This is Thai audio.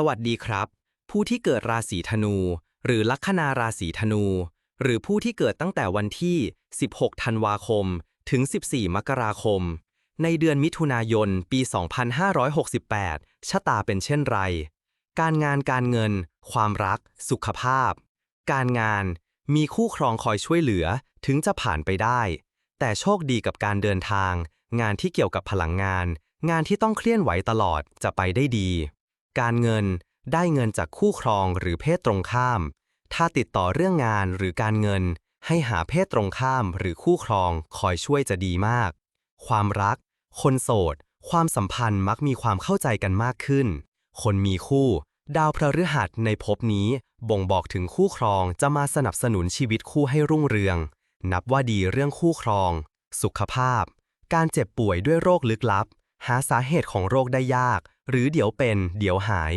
สวัสดีครับ ผู้ที่เกิดราศีธนู หรือลัคนาราศีธนู หรือผู้ที่เกิดตั้งแต่วันที่ 16 ธันวาคม ถึง 14 มกราคม ในเดือนมิถุนายน ปี 2568 ชะตาเป็นเช่นไร การงานการเงิน ความรัก สุขภาพ การงาน มีคู่ครองคอยช่วยเหลือ ถึงจะผ่านไปได้ แต่โชคดีกับการเดินทาง งานที่เกี่ยวกับพลังงาน งานที่ต้องเคลื่อนไหวตลอดจะไปได้ดี การเงิน ได้เงินจากคู่ครองหรือเพศตรงข้าม ถ้าติดต่อเรื่องงานหรือการเงิน ให้หาเพศตรงข้ามหรือคู่ครองคอยช่วยจะดีมาก ความรัก คนโสด ความสัมพันธ์มักมีความเข้าใจกันมากขึ้น คนมีคู่ ดาวพฤหัสในภพนี้ บ่งบอกถึงคู่ครองจะมาสนับสนุนชีวิตคู่ให้รุ่งเรือง นับว่าดีเรื่องคู่ครอง สุขภาพ การเจ็บป่วยด้วยโรคลึกลับ หาสาเหตุของโรคได้ยาก หรือเดี๋ยวเป็น เดี๋ยวหาย